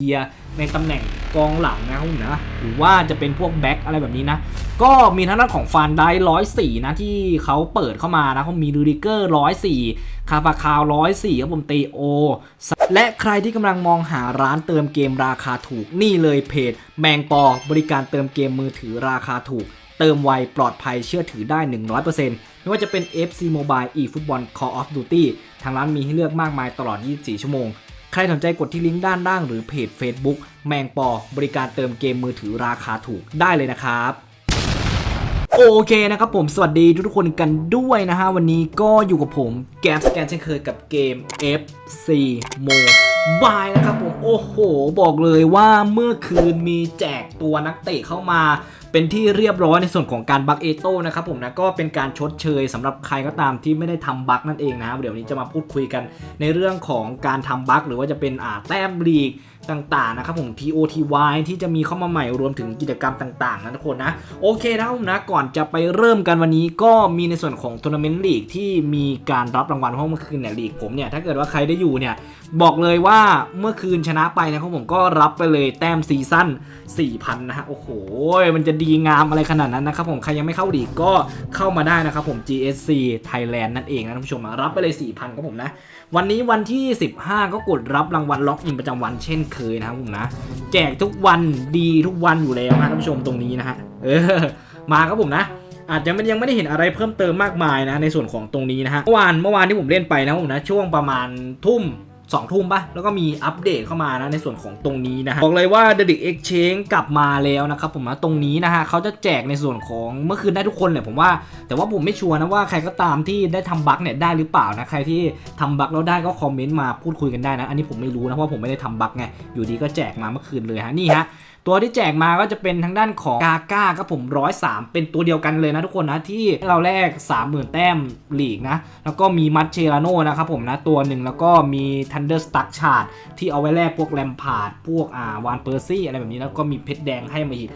เกียร์ในตำแหน่งกองหลังนะครับผมนะหรือว่าจะเป็นพวกแบ็คอะไรแบบนี้นะ ก็มีทางด้านของฟานได้ร้อยสี่นะที่เขาเปิดเข้ามานะเขามีรูดิเกอร์ร้อยสี่คาฟาคาวร้อยสี่ครับผมเตโอ และใครที่กำลังมองหาร้านเติมเกมราคาถูกนี่เลยเพจแมงปอบริการเติมเกมมือถือราคาถูก เติมไวปลอดภัยเชื่อถือได้ 100%ไม่ว่าจะเป็น FC Mobile eFootball Call of Duty ทางร้านมีให้เลือกมากมายตลอด 24 ชั่วโมง ใครสนใจกดที่ลิงก์ด้านล่างหรือเพจ Facebook แมงปอบริการเติมเกมมือถือราคาถูกได้เลยนะครับโอเคนะครับผมสวัสดีทุกคนกันด้วยนะฮะ วันนี้ก็อยู่กับผมแกมสแกนเช่นเคยกับเกม FC Mobile นะครับผม โอ้โห บอกเลยว่าเมื่อคืนมีแจกตัวนักเตะเข้ามา เป็นที่เรียบร้อยในส่วนของการบักเอโต้นะครับผมนะก็เป็นการชดเชยสำหรับใครก็ตามที่ไม่ได้ทำบักนั่นเองนะครับเดี๋ยวนี้จะมาพูดคุยกันในเรื่องของการทำบักหรือว่าจะเป็นอ่าแต้มลีกต่างๆนะครับผม TOTY ที่จะมีเข้ามาใหม่รวมถึงกิจกรรมต่างๆนะทุกคนนะ โอเคนะครับผมนะก่อนจะไปเริ่มกันวันนี้ก็มีในส่วนของทัวร์นาเมนต์ลีกที่มีการรับรางวัลเพราะเมื่อคืนเนี่ยลีกผมเนี่ยถ้าเกิดว่าใครได้อยู่เนี่ยบอกเลยว่าเมื่อคืนชนะไปนะครับผมก็รับไปเลยแต้มซีซั่น4,000นะฮะโอ้โหมันจะดีงามอะไรขนาดนั้นนะครับผมใครยังไม่เข้าลีก็เข้ามาได้นะครับผม GSC Thailand นั่นเองนะท่านผู้ชมรับไปเลย 4,000ครับผมนะ วันนี้วันที่ 15 ก็กดรับรางวัลล็อกอินประจำวันเช่นเคยนะครับผมนะ แจกทุกวันดีทุกวันอยู่แล้วนะท่านผู้ชมตรงนี้นะฮะเออมาครับผมนะอาจจะมันยังไม่ได้เห็นอะไรเพิ่มเติมมากมายนะในส่วนของตรงนี้นะฮะเมื่อวานเมื่อวานที่ผมเล่นไปนะผมนะช่วงประมาณทุ่ม สองทุ่มปะแล้วก็มีอัปเดตเข้ามานะในส่วนของตรงนี้นะฮะบอกเลยว่า The d i c Exchange กลับมาแล้วนะครับผมนะตรงนี้นะฮะเขาจะแจกในส่วนของเมื่อคืนได้ทุกคนเลยผมว่า แต่ว่าผมไม่ชัวร์นะว่าใครก็ตามที่ได้ทำบั๊กเนี่ยได้หรือเปล่านะใครที่ทำบั๊กแล้วได้ก็คอมเมนต์มาพูดคุยกันได้นะ อันนี้ผมไม่รู้นะเพราะผมไม่ได้ทำบั๊กไงอยู่ดีก็แจกมาเมื่อคืนเลยฮะนี่ฮะ ตัวที่แจกมาก็จะเป็นทางด้านของกาก้าครับผมร้อยสามเป็นตัวเดียวกันเลยนะทุกคนนะที่เราแลก30,000 แต้มลีกนะ แล้วก็มีมัตเชลาโนนะครับผมนะตัวหนึ่งแล้วก็มีทันเดอร์สตั c ชาร์ดที่เอาไว้แลกพวกแลมพาร์ดพวกอ่าวานเปอร์ซี่อะไรแบบนี้แล้วก็มีเพชรแดงให้มาอีก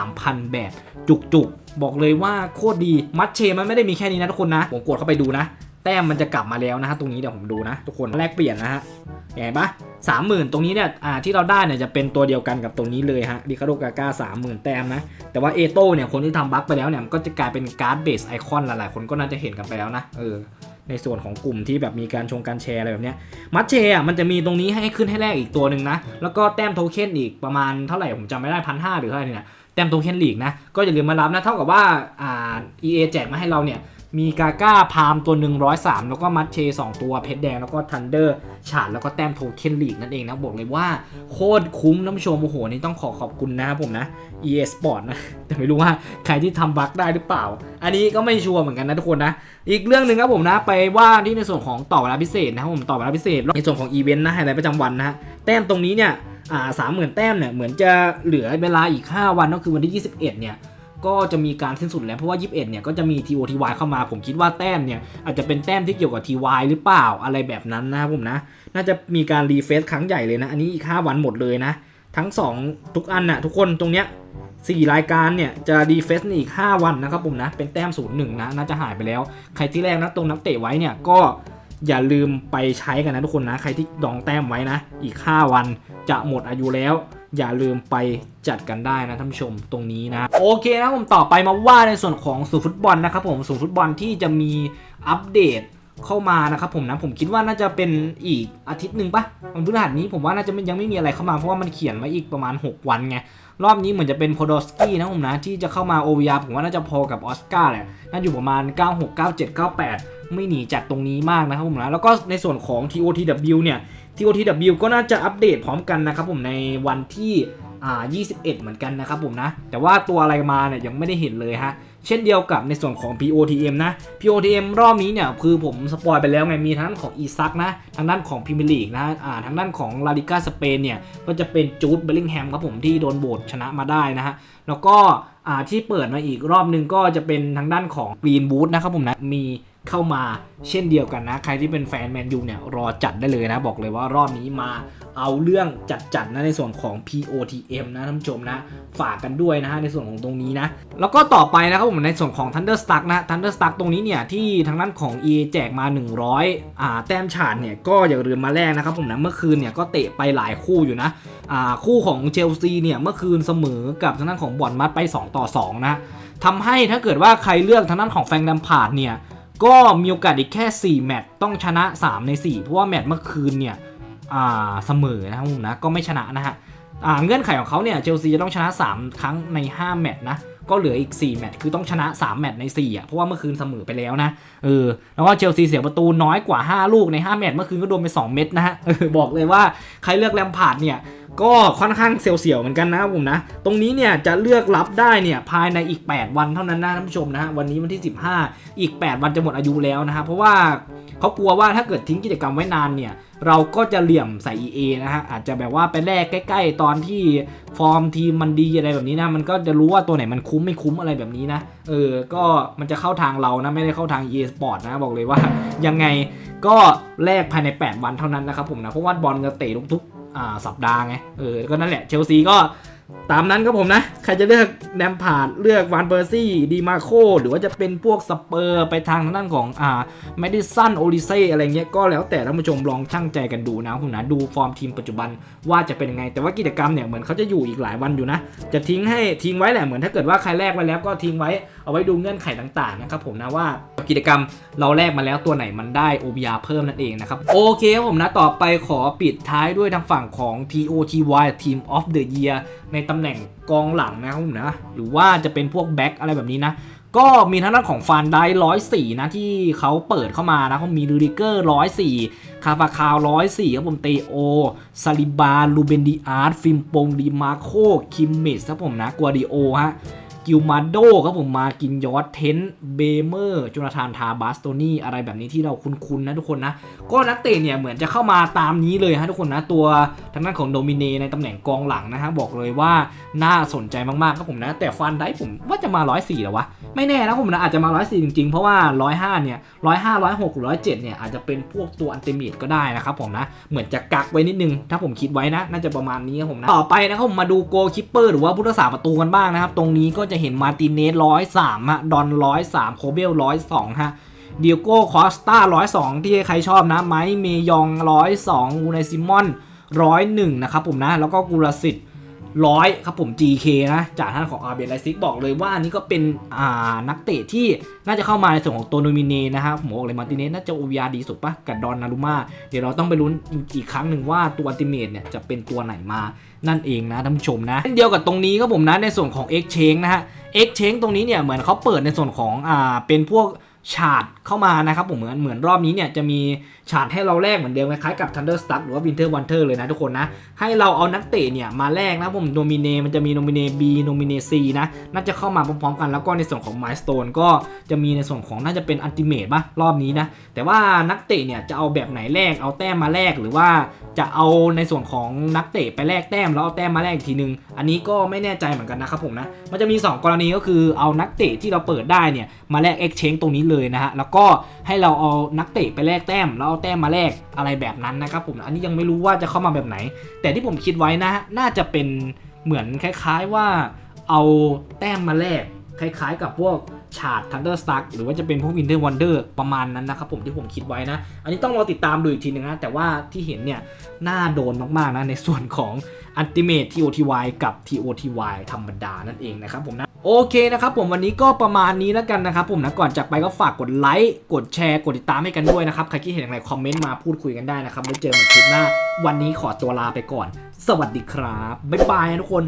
3,000 แบบจุกๆ บอกเลยว่าโคตรดีมัตเชมันไม่ได้มีแค่นี้นะทุกคนนะผมกดเข้าไปดูนะ แต้มมันจะกลับมาแล้วนะฮะตรงนี้เดี๋ยวผมดูนะ ทุกคนแลกเปลี่ยนนะฮะเห็นปะสามหมื่นตรงนี้เนี่ยอ่าที่เราได้เนี่ยจะเป็นตัวเดียวกันกับตรงนี้เลยฮะดิคาโดกาก้าสามหมื่นแต้มนะ แต่ว่าเอโต้เนี่ยคนที่ทำบั๊กไปแล้วเนี่ยมันก็จะกลายเป็นการ์ดเบสไอคอนหลายๆ คนก็น่าจะเห็นกันไปแล้วนะเออในส่วนของกลุ่มที่แบบมีการชงการแชร์อะไรแบบเนี้ยมัดเชอะมันจะมีตรงนี้ให้ขึ้นให้แลกอีกตัวหนึ่งนะ แล้วก็แต้มโทเค็นอีกประมาณเท่าไหร่ผมจำไม่ได้พันห้าหรือเท่าไหร่เนี่ยแต้มโทเค็นลีกนะ ก็อย่าลืมมารับนะ เท่ากับว่าอ่า EA แจกมาให้เราเนี่ย มีกาก้าพามตัวหนึ่งร้อยสามแล้วก็มัดเชสองตัวเพชรแดง แล้วก็ทันเดอร์ฉาดแล้วก็แต้มโทเค็นลีกนั่นเองนะบอกเลยว่าโคตรคุ้มนผู้ชมโอ้โห นี่ต้องขอขอบคุณนะครับผมนะ EA Sport นะ แต่ไม่รู้ว่าใครที่ทำบั๊กได้หรือเปล่า อันนี้ก็ไม่ชัวร์เหมือนกันนะทุกคนนะ อีกเรื่องหนึ่งครับผมนะ ไปว่าที่ในส่วนของต่อเวลาพิเศษนะครับผมต่อเวลาพิเศษ ในส่วนของอีเวนต์นะไฮไลท์ประจำวันนะฮะแต้มตรงนี้เนี่ยอ่าสามหมื่นแต้มเนี่ยเหมือนจะเหลือเวลาอีก 5 วันก็คือวันที่ 21 เนี่ย ก็จะมีการสิ้นสุดแล้วเพราะว่า 21 เนี่ยก็จะมี TOTY เข้ามา ผมคิดว่าแต้มเนี่ยอาจจะเป็นแต้มที่เกี่ยวกับ TY หรือเปล่าอะไรแบบนั้นนะครับผมนะ น่าจะมีการรีเฟซครั้งใหญ่เลยนะ อันนี้อีก 5 วันหมดเลยนะ ทั้ง 2 ทุกอันนะ่ะทุกคนตรงเนี้ย4รายการเนี่ยจะรีเฟซอีก 5 วันนะครับผมนะ เป็นแต้ม0 1นะน่าจะหายไปแล้ว ใครที่แรกนะตรงนักเตะไว้เนี่ยก็อย่าลืมไปใช้กันนะทุกคนนะ ใครที่ดองแต้มไว้นะ อีก 5 วันจะหมดอายุแล้ว อย่าลืมไปจัดกันได้นะท่านผู้ชมตรงนี้นะ โอเคนะผมต่อไปมาว่าในส่วนของสูนฟุตบอลนะครับผมสูนฟุตบอลที่จะมีอัปเดตเข้ามานะครับผมนะผมคิดว่าน่าจะเป็นอีกอาทิตย์หนึ่งปะวันพฤหัสนี้ผมว่าน่าจะยังไม่มีอะไรเข้ามาเพราะว่ามันเขียนมาอีกประมาณ 6 วันไงรอบนี้เหมือนจะเป็นโพโดสกี้นะผมนะที่จะเข้ามา OVR ผมว่าน่าจะพอกับออสการ์แหละน่าอยู่ประมาณ 96 97 98 ไม่หนีจากตรงนี้มากนะครับผมนะแล้วก็ในส่วนของ TOTW เนี่ย TOTW ก็น่าจะอัปเดตพร้อมกันนะครับผมในวันที่อ่า21 เหมือนกันนะครับผมนะ แต่ว่าตัวอะไรมาเนี่ยยังไม่ได้เห็นเลยฮะ เช่นเดียวกับในส่วนของ POTM นะ POTM รอบนี้เนี่ยคือผมสปอยไปแล้วไง มีทั้งด้านของอีซักนะ ทางด้านของพรีเมียร์ลีกนะอ่าทางด้านของลาลิก้าสเปนเนี่ย ก็จะเป็นจูดเบลลิงแฮมครับผมที่โดนโบดชนะมาได้นะฮะ แล้วก็อ่าที่เปิดมาอีกรอบหนึงก็จะเป็นทางด้านของกรีนบูธนะครับผมนะ มี เข้ามาเช่นเดียวกันนะ ใครที่เป็นแฟนแมนยูเนี่ยรอจัดได้เลยนะ บอกเลยว่ารอบนี้มาเอาเรื่องจัดๆนะในส่วนของ POTM นะท่านผู้ชมนะ ฝากกันด้วยนะฮะในส่วนของตรงนี้นะ แล้วก็ต่อไปนะครับผมในส่วนของ Thunderstruck นะ Thunderstruck ตรงนี้เนี่ยที่ทางด้านของ EA แจกมา 100อ่าแต้มฉาดเนี่ยก็อย่าลืมมาแลกนะครับผมนะเมื่อคืนเนี่ยก็เตะไปหลายคู่อยู่นะอ่าคู่ของเชลซีเนี่ยเมื่อคืนเสมอกับทางด้านของบอลมัดไป 2 ต่อ 2 นะทำให้ถ้าเกิดว่าใครเลือกทางด้านของแฟงดัมพาร์ดเนี่ย ก็มีโอกาสอีกแค่ 4 แมตช์ต้องชนะ 3 ใน 4 เพราะว่าแมตช์เมื่อคืนเนี่ยเสมอนะครับผมนะก็ไม่ชนะนะฮะเงื่อนไขของเขาเนี่ยเชลซีจะต้องชนะ 3 ครั้งใน 5 แมตช์นะก็เหลืออีก 4 แมตช์คือต้องชนะ 3 แมตช์ใน4อะเพราะว่าเมื่อคืนเสมอไปแล้วนะเออแล้วก็เชลซีเสียประตูน้อยกว่า 5 ลูกใน 5 แมตช์เมื่อคืนก็โดนไป 2 เม็ดนะฮะบอกเลยว่าใครเลือกแลมพาร์ดเนี่ย ก็ค่อนข้างเสียวๆเหมือนกันนะครับผมนะ ตรงนี้เนี่ยจะเลือกรับได้เนี่ยภายในอีก 8 วันเท่านั้นนะท่านผู้ชมนะฮะวันนี้วันที่ 15 อีก 8 วันจะหมดอายุแล้วนะครับเพราะว่าเขากลัวว่าถ้าเกิดทิ้งกิจกรรมไว้นานเนี่ยเราก็จะเหลี่ยมใส่ EA นะฮะอาจจะแบบว่าไปแลกใกล้ ๆ ตอนที่ฟอร์มทีมมันดีอะไรแบบนี้นะมันก็จะรู้ว่าตัวไหนมันคุ้มไม่คุ้มอะไรแบบนี้นะเออก็มันจะเข้าทางเรานะไม่ได้เข้าทาง EA Sport นะบอกเลยว่ายังไงก็แลกภายใน 8 วันเท่านั้นนะครับผมนะเพราะว่าบอลจะเตะทุก สัปดาห์ไง เออ ก็นั่นแหละ เชลซีก็ตามนั้นครับผมนะ ใครจะเลือกแนมพาดเลือกวานเบอร์ซี่ดีมาโคหรือว่าจะเป็นพวกสเปอร์ไปทางด้านของอ่าแมดิสันโอลิเซ่อะไรเงี้ยก็แล้วแต่ท่านผู้ชมลองช่างใจกันดูนะครับผมนะดูฟอร์มทีมปัจจุบันว่าจะเป็นยังไง แต่ว่ากิจกรรมเนี่ยเหมือนเขาจะอยู่อีกหลายวันอยู่นะ จะทิ้งให้ทิ้งไว้แหละเหมือนถ้าเกิดว่าใครแลกไว้แล้วก็ทิ้งไว้ เอาไว้ดูเงื่อนไขต่างๆนะครับผมนะว่ากิจกรรมเราแลกมาแล้วตัวไหนมันได้ OBR เพิ่มนั่นเองนะครับโอเคครับผมนะต่อไปขอปิดท้ายด้วยทางฝั่งของ TOTY Team of the Year ในตำแหน่งกองหลังนะครับผมนะหรือว่าจะเป็นพวกแบ็คอะไรแบบนี้นะก็มีทางด้านของฟานได้ร้อยสี่นะที่เขาเปิดเข้ามานะเขามีลูดิเกอร์ร้อยสี่คาฟาคาวร้อยสี่ครับผมเตโอซาลิบาลูเบนดีอาร์ตฟิมปงดีมาโคคิมเมสครับผมนะกัวดิโอฮะ กิลมาโดครับผมมากินยอดเทนเบเมอร์จูนาธานทาบาสโตนี่อะไรแบบนี้ที่เราคุ้นๆนะทุกคนนะ ก็นักเตะเนี่ยเหมือนจะเข้ามาตามนี้เลยฮะทุกคนนะ ตัวทางด้านของโดมิเนในตำแหน่งกองหลังนะฮะบอกเลยว่าน่าสนใจมากๆครับผมนะ แต่ฟันได้ผมว่าจะมา 104หรอวะ ไม่แน่นะผมนะอาจจะมา 104 จริงๆ เพราะว่า 105 เนี่ย 105 106หรือ107 เนี่ยอาจจะเป็นพวกตัวอันเตมิดก็ได้นะครับผมนะเหมือนจะกักไว้นิดนึง ถ้าผมคิดไว้นะน่าจะประมาณนี้ครับผมนะต่อไปนะครับผมมาดูโกคิปเปอร์หรือว่าผู้รักษาประตูกันบ้างนะครับตรงนี้ก็จะเห็นมาร์ติเนส103ฮะดอนร้อยสามโคเบลร้อยสองฮะเดียโก้คอสตาร้อยสองที่ใครชอบนะไมค์เมยองร้อยสอูไนซิมอนร้อยหนะครับผมนะ แล้วก็กุลสิทธิ์ ร้อยครับผม GK นะ จากท่านของอาร์เบนไลซิกบอกเลยว่าอันนี้ก็เป็นอ่านักเตะที่น่าจะเข้ามาในส่วนของตัวโนมิเนนะครับผมบอกเลยมาร์ติเนสน่าจะโอวีอาดีสุดปะกับดอนนารุมาเดี๋ยวเราต้องไปลุ้นอีกครั้งหนึ่งว่าตัวอัลติเมทเนี่ยจะเป็นตัวไหนมานั่นเองนะท่านผู้ชมนะเช่นเดียวกับตรงนี้ครับผมนะในส่วนของ Exchange นะฮะ Exchange ตรงนี้เนี่ยเหมือนเขาเปิดในส่วนของอ่าเป็นพวก ฉาดเข้ามานะครับผมเหมือนเหมือนรอบนี้เนี่ยจะมีฉาดให้เราแลกเหมือนเดิมคล้ายๆกับ Thunderstruck หรือว่า Winter Wonder เลยนะทุกคนนะ ให้เราเอานักเตะเนี่ยมาแลกนะผมโนมิเนมันจะมีโนมิเน B โนมิเน C นะน่าจะเข้ามาพร้อมๆกันแล้วก็ในส่วนของ Milestone ก็จะมีในส่วนของน่าจะเป็น Ultimate ป่ะรอบนี้นะแต่ว่านักเตะเนี่ยจะเอาแบบไหนแลกเอาแต้มมาแลกหรือว่าจะเอาในส่วนของนักเตะไปแลกแต้มแล้วเอาแต้มมาแลกอีกทีนึง อันนี้ก็ไม่แน่ใจเหมือนกันนะครับผมนะมันจะมี 2 กรณีก็คือเอานักเตะที่เราเปิดได้เนี่ยมาแลก exchange ตรงนี้เลยนะฮะแล้วก็ให้เราเอานักเตะไปแลกแต้มแล้วเอาแต้มมาแลกอะไรแบบนั้นนะครับผมอันนี้ยังไม่รู้ว่าจะเข้ามาแบบไหน แต่ที่ผมคิดไว้นะฮะน่าจะเป็นเหมือนคล้าย ๆว่าเอาแต้มมาแลกคล้ายๆ กับพวกฉาด Thunderstruck หรือว่าจะเป็นพวก Winter Wonder ประมาณนั้นนะครับผมที่ผมคิดไว้นะ อันนี้ต้องรอติดตามดูอีกทีนึงนะ แต่ว่าที่เห็นเนี่ย น่าโดนมากๆนะ ในส่วนของ Ultimate TOTY กับ TOTY ธรรมดานั่นเองนะครับผมนะ โอเคนะครับผมวันนี้ก็ประมาณนี้แล้วกันนะครับผมนะก่อนจากไปก็ฝากกดไลค์กดแชร์กดติดตามให้กันด้วยนะครับใครคิดเห็นอย่างไรคอมเมนต์มาพูดคุยกันได้นะครับไว้เจอกันใหม่คลิปหน้า วันนี้ขอตัวลาไปก่อน สวัสดีครับบ๊ายบายนะทุกคน